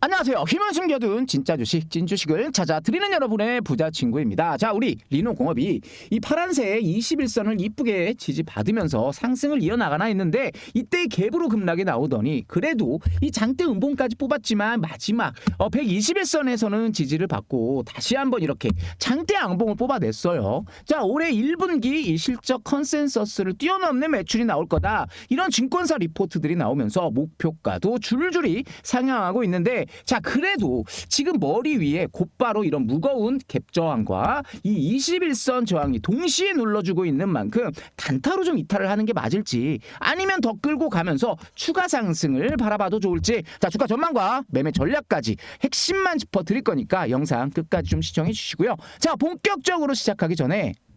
안녕하세요. 힘을 숨겨둔 진짜 주식, 찐 주식을 찾아 드리는 여러분의 부자 친구입니다. 자, 우리 리노 공업이 이 파란색 21선을 이쁘게 지지받으면서 상승을 이어나가나 했는데 이때 갭으로 급락이 나오더니 그래도 이 장대 음봉까지 뽑았지만 마지막 어, 121선에서는 지지를 받고 다시 한번 이렇게 장대 양봉을 뽑아냈어요. 자, 올해 1분기 이 실적 컨센서스를 뛰어넘는 매출이 나올 거다. 이런 증권사 리포트들이 나오면서 목표가도 줄줄이 상향하고 있는데 자 그래도 지금 머리 위에 곧바로 이런 무거운 갭 저항과 이 21선 저항이 동시에 눌러주고 있는 만큼 단타로 좀 이탈을 하는 게 맞을지 아니면 더 끌고 가면서 추가 상승을 바라봐도 좋을지. 자 주가 전망과 매매 전략까지 핵심만 짚어드릴 거니까 영상 끝까지 좀 시청해 주시고요. 자 본격적으로 시작하기 전에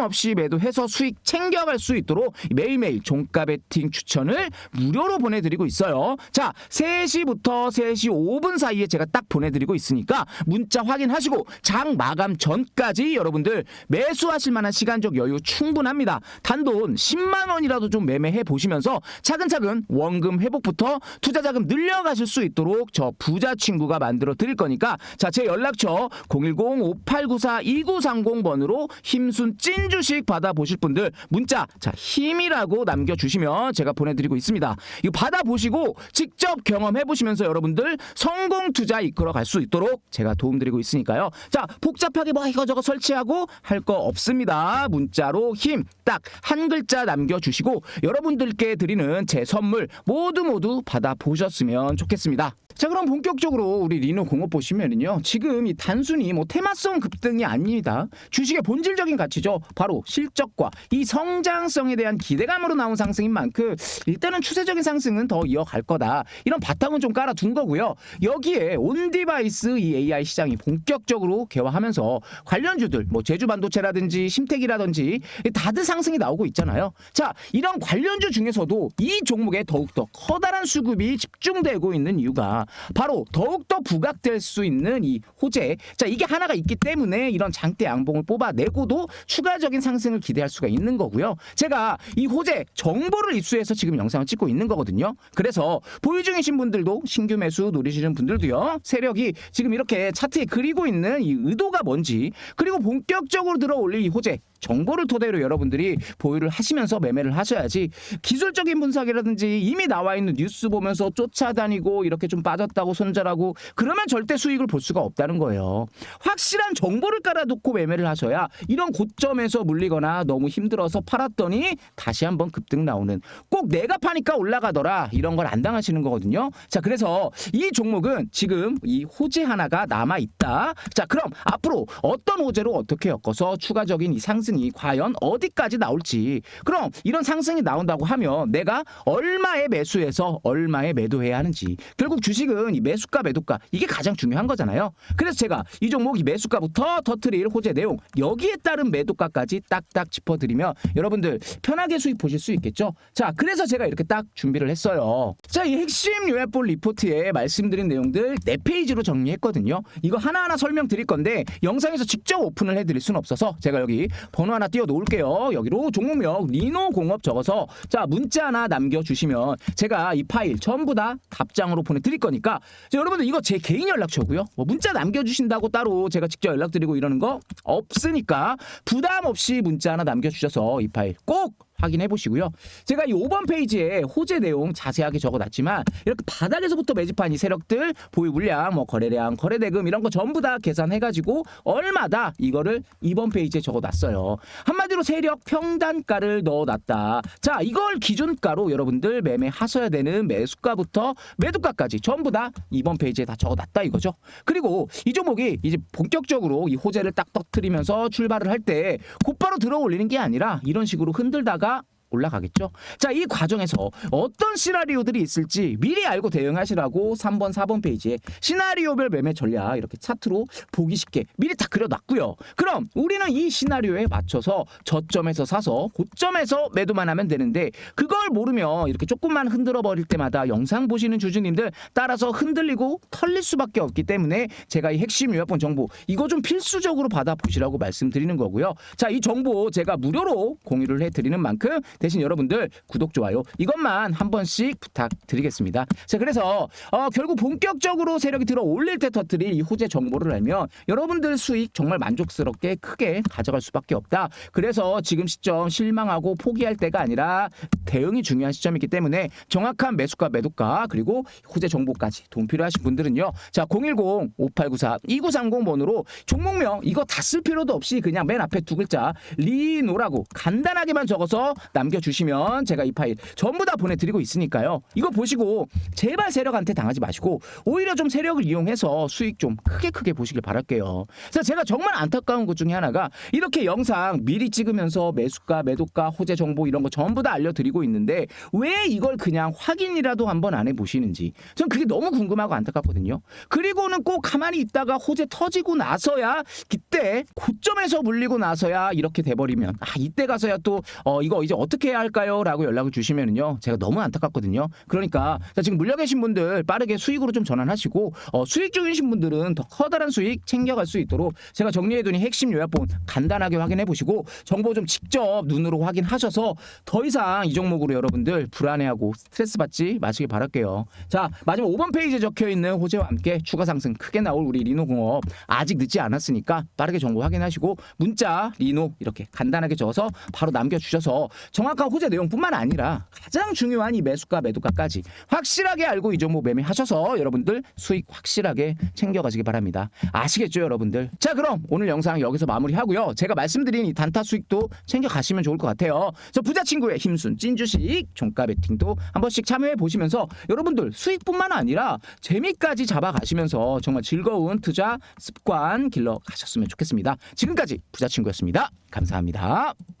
없이 매도해서 수익 챙겨갈 수 있도록 매일매일 종가 베팅 추천을 무료로 보내드리고 있어요. 자, 3시부터 3시 5분 사이에 제가 딱 보내드리고 있으니까 문자 확인하시고 장 마감 전까지 여러분들 매수하실 만한 시간적 여유 충분합니다. 단돈 10만 원이라도 좀 매매해 보시면서 차근차근 원금 회복부터 투자 자금 늘려가실 수 있도록 저 부자 친구가 만들어 드릴 거니까 자, 제 연락처 010-5894-2930번으로 힘순 찐 주식 받아 보실 분들 문자 자, 힘이라고 남겨 주시면 제가 보내 드리고 있습니다. 이거 받아 보시고 직접 경험해 보시면서 여러분들 성공 투자 이끌어 갈 수 있도록 제가 도움 드리고 있으니까요. 자, 복잡하게 뭐 이거 저거 설치하고 할 거 없습니다. 문자로 힘 딱 한 글자 남겨 주시고 여러분들께 드리는 제 선물 모두 모두 받아 보셨으면 좋겠습니다. 자 그럼 본격적으로 우리 리노 공업 보시면은요 지금 이 단순히 뭐 테마성 급등이 아닙니다 주식의 본질적인 가치죠 바로 실적과 이 성장성에 대한 기대감으로 나온 상승인 만큼 일단은 추세적인 상승은 더 이어갈 거다. 이런 바탕은 좀 깔아둔 거고요. 여기에 온디바이스 이 AI 시장이 본격적으로 개화하면서 관련주들 뭐 제주 반도체라든지 심택이라든지 다들 상승이 나오고 있잖아요. 자 이런 관련주 중에서도 이 종목에 더욱더 커다란 수급이 집중되고 있는 이유가 바로 더욱더 부각될 수 있는 이 호재. 자, 이게 하나가 있기 때문에 이런 장대 양봉을 뽑아내고도 추가 적인 상승을 기대할 수가 있는 거고요. 제가 이 호재 정보를 입수해서 지금 영상을 찍고 있는 거거든요. 그래서 보유 중이신 분들도 신규 매수 노리시는 분들도요. 세력이 지금 이렇게 차트에 그리고 있는 이 의도가 뭔지 그리고 본격적으로 들어 올릴 이 호재 정보를 토대로 여러분들이 보유를 하시면서 매매를 하셔야지 기술적인 분석이라든지 이미 나와 있는 뉴스 보면서 쫓아다니고 이렇게 좀 빠졌다고 손절하고 그러면 절대 수익을 볼 수가 없다는 거예요. 확실한 정보를 깔아놓고 매매를 하셔야 이런 고점 에서 물리거나 너무 힘들어서 팔았더니 다시 한번 급등 나오는 꼭 내가 파니까 올라가더라 이런 걸 안 당하시는 거거든요. 자 그래서 이 종목은 지금 이 호재 하나가 남아 있다. 자 그럼 앞으로 어떤 호재로 어떻게 엮어서 추가적인 이 상승이 과연 어디까지 나올지 그럼 이런 상승이 나온다고 하면 내가 얼마에 매수해서 얼마에 매도해야 하는지 결국 주식은 이 매수가 매도가 이게 가장 중요한 거잖아요. 그래서 제가 이 종목 이 매수가부터 터트릴 호재 내용 여기에 따른 매도가까지 딱딱 짚어드리면 여러분들 편하게 수익 보실 수 있겠죠. 자 그래서 제가 이렇게 딱 준비를 했어요. 자 이 핵심 요약본 리포트에 말씀드린 내용들 네 페이지로 정리했거든요. 이거 하나하나 설명드릴 건데 영상에서 직접 오픈을 해드릴 수는 없어서 제가 여기 번호 하나 띄워 놓을게요. 여기로 종목명 리노 공업 적어서 자 문자 하나 남겨주시면 제가 이 파일 전부 다 답장으로 보내드릴 거니까 자, 여러분들 이거 제 개인 연락처고요. 뭐 문자 남겨주신다고 따로 제가 직접 연락드리고 이러는 거 없으니까 부담 없이 문자 하나 남겨주셔서 이 파일 꼭 확인해 보시고요. 제가 이 5번 페이지에 호재 내용 자세하게 적어놨지만 이렇게 바닥에서부터 매집한 이 세력들 보유 물량, 뭐 거래량, 거래대금 이런 거 전부 다 계산해가지고 얼마다 이거를 2번 페이지에 적어놨어요. 한마디로 세력 평단가를 넣어놨다. 자, 이걸 기준가로 여러분들 매매하셔야 되는 매수가부터 매도가까지 전부 다 2번 페이지에 다 적어놨다 이거죠. 그리고 이 종목이 이제 본격적으로 이 호재를 딱 터트리면서 출발을 할 때 곧바로 들어 올리는 게 아니라 이런 식으로 흔들다가 올라가겠죠. 자, 이 과정에서 어떤 시나리오들이 있을지 미리 알고 대응하시라고 3번, 4번 페이지에 시나리오별 매매 전략 이렇게 차트로 보기 쉽게 미리 다 그려놨고요. 그럼 우리는 이 시나리오에 맞춰서 저점에서 사서 고점에서 매도만 하면 되는데 그걸 모르면 이렇게 조금만 흔들어 버릴 때마다 영상 보시는 주주님들 따라서 흔들리고 털릴 수밖에 없기 때문에 제가 이 핵심 요약본 정보 이거 좀 필수적으로 받아 보시라고 말씀드리는 거고요. 자, 이 정보 제가 무료로 공유를 해 드리는 만큼 대신 여러분들 구독 좋아요 이것만 한 번씩 부탁드리겠습니다. 자, 그래서 어, 결국 본격적으로 세력이 들어 올릴 때 터뜨릴 이 호재 정보를 알면 여러분들 수익 정말 만족스럽게 크게 가져갈 수밖에 없다. 그래서 지금 시점 실망하고 포기할 때가 아니라 대응이 중요한 시점이기 때문에 정확한 매수가 매도가 그리고 호재 정보까지 도움 필요하신 분들은요. 자, 010-5894-2930 번호로 종목명 이거 다 쓸 필요도 없이 그냥 맨 앞에 두 글자 리노라고 간단하게만 적어서 남 겨주시면 제가 이 파일 전부 다 보내드리고 있으니까요. 이거 보시고 제발 세력한테 당하지 마시고 오히려 좀 세력을 이용해서 수익 좀 크게 크게 보시길 바랄게요. 그래서 제가 정말 안타까운 것 중에 하나가 이렇게 영상 미리 찍으면서 매수가, 매도가, 호재 정보 이런 거 전부 다 알려드리고 있는데 왜 이걸 그냥 확인이라도 한번 안 해보시는지 전 그게 너무 궁금하고 안타깝거든요. 그리고는 꼭 가만히 있다가 호재 터지고 나서야 그때 고점에서 물리고 나서야 이렇게 돼버리면 아 이때 가서야 또 어, 이거 이제 어떻게 해야 할까요?라고 연락을 주시면은요 제가 너무 안타깝거든요. 그러니까 자, 지금 물려 계신 분들 빠르게 수익으로 좀 전환하시고 어, 수익 중이신 분들은 더 커다란 수익 챙겨갈 수 있도록 제가 정리해둔 이 핵심 요약본 간단하게 확인해 보시고 정보 좀 직접 눈으로 확인하셔서 더 이상 이 종목으로 여러분들 불안해하고 스트레스 받지 마시길 바랄게요. 자 마지막 5번 페이지에 적혀 있는 호재와 함께 추가 상승 크게 나올 우리 리노공업 아직 늦지 않았으니까 빠르게 정보 확인하시고 문자 리노 이렇게 간단하게 적어서 바로 남겨주셔서 정확한 호재 내용뿐만 아니라 가장 중요한 이 매수가 매도가까지 확실하게 알고 이 종목 매매하셔서 여러분들 수익 확실하게 챙겨가시기 바랍니다. 아시겠죠 여러분들? 자 그럼 오늘 영상 여기서 마무리하고요. 제가 말씀드린 이 단타 수익도 챙겨가시면 좋을 것 같아요. 저 부자 친구의 힘순 찐주식 종가 베팅도 한 번씩 참여해 보시면서 여러분들 수익뿐만 아니라 재미까지 잡아가시면서 정말 즐거운 투자 습관 길러 가셨으면 좋겠습니다. 지금까지 부자 친구였습니다. 감사합니다.